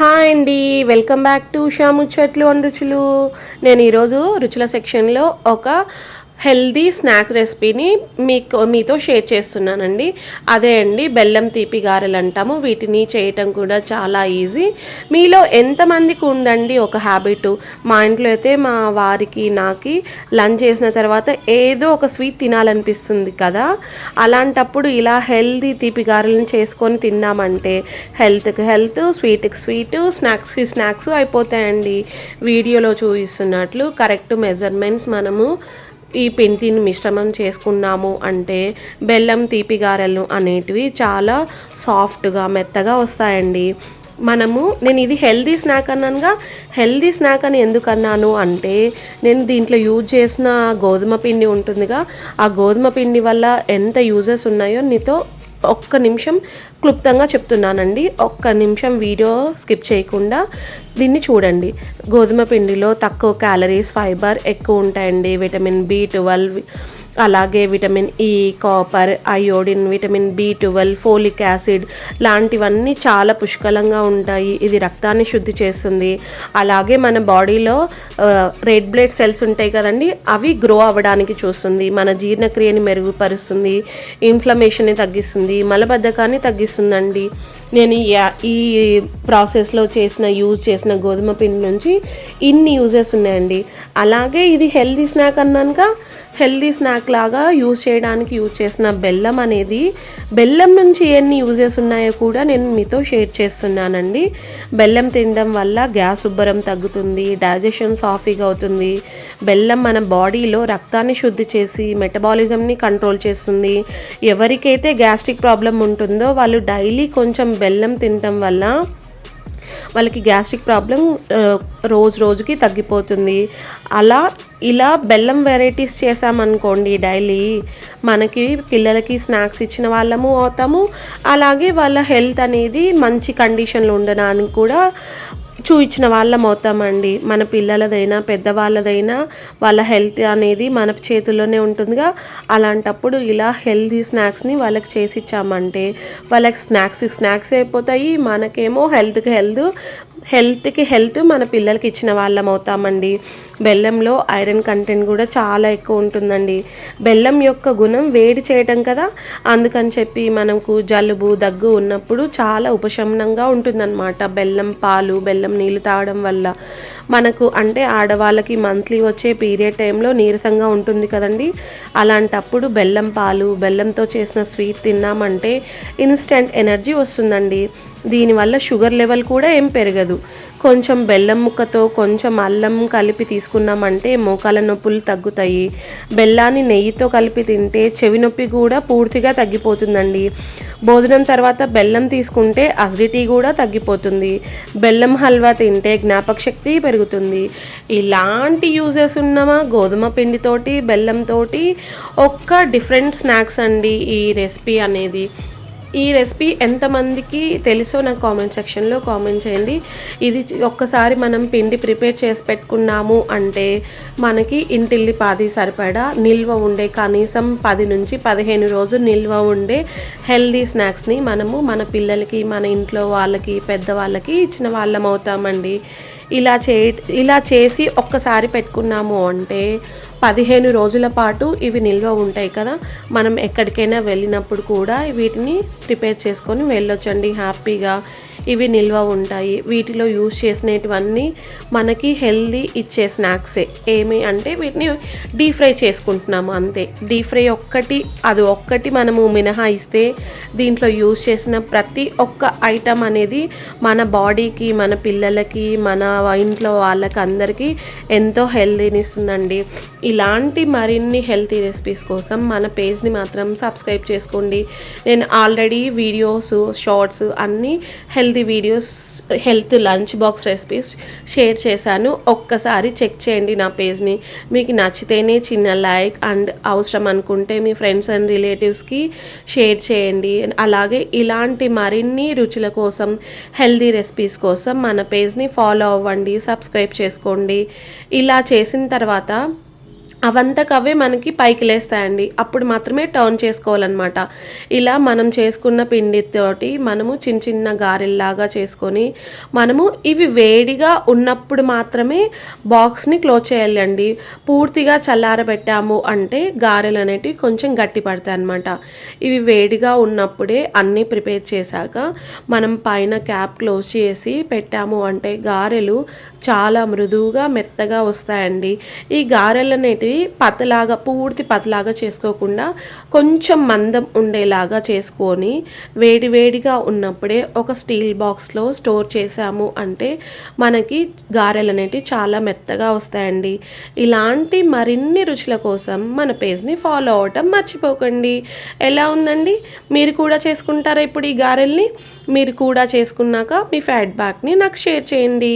Hi అండి welcome back to Shamu చెట్లు and రుచులు. నేను ఈరోజు రుచుల సెక్షన్లో ఒక హెల్దీ స్నాక్ రెసిపీని మీకు మీతో షేర్ చేస్తున్నానండి. అదే అండి బెల్లం తీపి గారెలు అంటాము. వీటిని చేయటం కూడా చాలా ఈజీ. మీలో ఎంతమందికి ఉందండి ఒక హ్యాబిట్? మా ఇంట్లో అయితే మా వారికి నాకి లంచ్ చేసిన తర్వాత ఏదో ఒక స్వీట్ తినాలనిపిస్తుంది కదా. అలాంటప్పుడు ఇలా హెల్దీ తీపి గారెలను చేసుకొని తిన్నామంటే హెల్త్కి హెల్త్ స్వీట్కి స్వీట్ స్నాక్స్కి స్నాక్స్ అయిపోతాయండి. వీడియోలో చూపిస్తున్నట్లు కరెక్ట్ మెజర్మెంట్స్ మనము ఈ పిండిని మిశ్రమం చేసుకున్నాము అంటే బెల్లం తీపి గారెలు అనేటివి చాలా సాఫ్ట్గా మెత్తగా వస్తాయండి. మనము నేను ఇది హెల్దీ స్నాక్ అన్నానుగా హెల్దీ స్నాక్ అని ఎందుకు అన్నాను అంటే నేను దీంట్లో యూజ్ చేసిన గోధుమ పిండి ఉంటుందిగా ఆ గోధుమ పిండి వల్ల ఎంత యూజెస్ ఉన్నాయో నీతో ఒక్క నిమిషం క్లుప్తంగా చెప్తున్నానండి. ఒక్క నిమిషం వీడియో స్కిప్ చేయకుండా దీన్ని చూడండి. గోధుమ పిండిలో తక్కువ క్యాలరీస్ ఫైబర్ ఎక్కువ ఉంటాయండి. విటమిన్ బి ట్వెల్వ్ అలాగే vitamin E copper iodine vitamin B twelve folic acid లాంటివన్నీ చాలా పుష్కలంగా ఉంటాయి. ఇది రక్తాన్ని శుద్ధి చేస్తుంది. అలాగే మన బాడీలో రెడ్ బ్లడ్ సెల్స్ ఉంటాయి కదండి అవి గ్రో అవ్వడానికి చూస్తుంది. మన జీర్ణక్రియని మెరుగుపరుస్తుంది. ఇన్ఫ్లమేషన్ని తగ్గిస్తుంది. మలబద్ధకాన్ని తగ్గిస్తుందండి. నేను ఈ ప్రాసెస్లో చేసిన యూజ్ చేసిన గోధుమ పిండి నుంచి ఇన్ని యూజెస్ ఉన్నాయండి. అలాగే ఇది హెల్దీ స్నాక్ అన్నాక హెల్దీ స్నాక్ లాగా యూజ్ చేయడానికి యూజ్ చేసిన బెల్లం అనేది బెల్లం నుంచి ఎన్ని యూజెస్ ఉన్నాయో కూడా నేను మీతో షేర్ చేస్తున్నానండి. బెల్లం తినడం వల్ల గ్యాస్ ఉబ్బరం తగ్గుతుంది డైజెషన్ సాఫీగా అవుతుంది. బెల్లం మన బాడీలో రక్తాన్ని శుద్ధి చేసి మెటబాలిజంని కంట్రోల్ చేస్తుంది. ఎవరికైతే గ్యాస్ట్రిక్ ప్రాబ్లం ఉంటుందో వాళ్ళు డైలీ కొంచెం బెల్లం తినటం వల్ల వాళ్ళకి గ్యాస్ట్రిక్ ప్రాబ్లం రోజు రోజుకి తగ్గిపోతుంది. అలా ఇలా బెల్లం వెరైటీస్ చేసామనుకోండి డైలీ మనకి పిల్లలకి స్నాక్స్ ఇచ్చిన వాళ్ళము అవుతాము. అలాగే వాళ్ళ హెల్త్ అనేది మంచి కండిషన్లో ఉండడానికి కూడా చూయించిన వాళ్ళం అవుతామండి మన పిల్లలదైనా పెద్దవాళ్ళదైనా వాళ్ళ హెల్త్ అనేది మన చేతుల్లోనే ఉంటుందిగా. అలాంటప్పుడు ఇలా హెల్తీ స్నాక్స్ని వాళ్ళకి చేసి ఇచ్చామంటే వాళ్ళకి స్నాక్స్ స్నాక్స్ అయిపోతాయి. మనకేమో హెల్త్కి హెల్త్ హెల్త్కి హెల్త్ మన పిల్లలకి ఇచ్చిన వాళ్ళం అవుతామండి బెల్లంలో ఐరన్ కంటెంట్ కూడా చాలా ఎక్కువ ఉంటుందండి. బెల్లం యొక్క గుణం వేడి చేయటం కదా? అందుకని చెప్పి మనకు జలుబు దగ్గు ఉన్నప్పుడు చాలా ఉపశమనంగా ఉంటుందన్నమాట. బెల్లం పాలు బెల్లం నీళ్ళు తాగడం వల్ల. మనకు అంటే ఆడవాళ్ళకి మంత్లీ వచ్చే పీరియడ్ టైంలో నీరసంగా ఉంటుంది కదండి. అలాంటప్పుడు బెల్లం పాలు బెల్లంతో చేసిన స్వీట్ తిన్నామంటే ఇన్స్టెంట్ ఎనర్జీ వస్తుందండి. దీనివల్ల షుగర్ లెవెల్ కూడా ఏం పెరగదు. కొంచెం బెల్లం ముక్కతో కొంచెం అల్లం కలిపి తీసుకున్నామంటే మోకాల నొప్పులు తగ్గుతాయి. బెల్లాన్ని నెయ్యితో కలిపి తింటే చెవి నొప్పి కూడా పూర్తిగా తగ్గిపోతుందండి. భోజనం తర్వాత బెల్లం తీసుకుంటే అసిడిటీ కూడా తగ్గిపోతుంది. బెల్లం హల్వా తింటే జ్ఞాపక శక్తి పెరుగుతుంది. ఇలాంటి యూజెస్ ఉన్నమా? గోధుమ పిండితోటి బెల్లంతోటి ఒక్క డిఫరెంట్ స్నాక్స్ అండి ఈ రెసిపీ అనేది. ఈ రెసిపీ ఎంతమందికి తెలుసో నాకు కామెంట్ సెక్షన్లో కామెంట్ చేయండి. ఇది ఒక్కసారి మనం పిండి ప్రిపేర్ చేసి పెట్టుకున్నాము అంటే మనకి ఇంటిల్లి పాది సరిపడా నిల్వ ఉండే కనీసం పది నుంచి పదిహేను రోజులు నిల్వ ఉండే హెల్దీ స్నాక్స్ని మనము మన పిల్లలకి మన ఇంట్లో వాళ్ళకి పెద్దవాళ్ళకి ఇచ్చిన వాళ్ళం అవుతామండి ఇలా చే ఇలా చేసి ఒక్కసారి పెట్టుకున్నాము అంటే పదిహేను రోజుల పాటు ఇవి నిల్వ ఉంటాయి కదా. మనం ఎక్కడికైనా వెళ్ళినప్పుడు కూడా వీటిని ప్రిపేర్ చేసుకొని వెళ్ళొచ్చండి. హ్యాపీగా ఇవి నిల్వ ఉంటాయి. వీటిలో యూజ్ చేసినటువన్నీ మనకి హెల్దీ ఇచ్చే స్నాక్సే ఏమి అంటే వీటిని డీప్ ఫ్రై చేసుకుంటున్నాము అంతే. డీప్ ఫ్రై ఒక్కటి అది ఒక్కటి మనము మినహాయిస్తే దీంట్లో యూజ్ చేసిన ప్రతి ఒక్క ఐటమ్ అనేది మన బాడీకి మన పిల్లలకి మన ఇంట్లో వాళ్ళకి అందరికీ ఎంతో హెల్దీని ఇస్తుందండి ఇలాంటి మరిన్ని హెల్తీ రెసిపీస్ కోసం మన పేజ్ని మాత్రం సబ్స్క్రైబ్ చేసుకోండి. నేను ఆల్రెడీ వీడియోస్ షార్ట్స్ అన్నీ healthy videos health lunch box recipes share చేశాను. ఒక్కసారి చెక్ చేయండి నా పేజ్ని మీకు నచ్చితేనే చిన్న లైక్ అండ్ అవసరం అనుకుంటే మీ ఫ్రెండ్స్ అండ్ రిలేటివ్స్కి షేర్ చేయండి. అలాగే ఇలాంటి మరిన్ని రుచుల కోసం హెల్దీ రెసిపీస్ కోసం మన పేజ్ని ఫాలో అవ్వండి సబ్స్క్రైబ్ చేసుకోండి. ఇలా చేసిన తర్వాత అవంతకవే మనకి పైకి లేస్తాయండి. అప్పుడు మాత్రమే టర్న్ చేసుకోవాలన్నమాట. ఇలా మనం చేసుకున్న పిండితోటి మనము చిన్న చిన్న గారెల్లాగా చేసుకొని మనము ఇవి వేడిగా ఉన్నప్పుడు మాత్రమే బాక్స్ని క్లోజ్ చేయాలండి. పూర్తిగా చల్లారబెట్టాము అంటే గారెలు అనేటివి కొంచెం గట్టి పడతాయి అన్నమాట. ఇవి వేడిగా ఉన్నప్పుడే అన్నీ ప్రిపేర్ చేశాక మనం పైన క్యాప్ క్లోజ్ చేసి పెట్టాము అంటే గారెలు చాలా మృదువుగా మెత్తగా వస్తాయండి. ఈ గారెలు అనేటివి పతలాగా పూర్తి పతలాగా చేసుకోకుండా కొంచెం మందం ఉండేలాగా చేసుకొని వేడివేడిగా ఉన్నప్పుడే ఒక స్టీల్ బాక్స్లో స్టోర్ చేసాము అంటే మనకి గారెలు అనేటివి చాలా మెత్తగా వస్తాయండి. ఇలాంటి మరిన్ని రుచుల కోసం మన పేజ్ని ఫాలో అవటం మర్చిపోకండి. ఎలా ఉందండి? మీరు కూడా చేసుకుంటారా ఇప్పుడు ఈ గారెల్ని? మీరు కూడా చేసుకున్నాక మీ ఫీడ్బ్యాక్ని నాకు షేర్ చేయండి.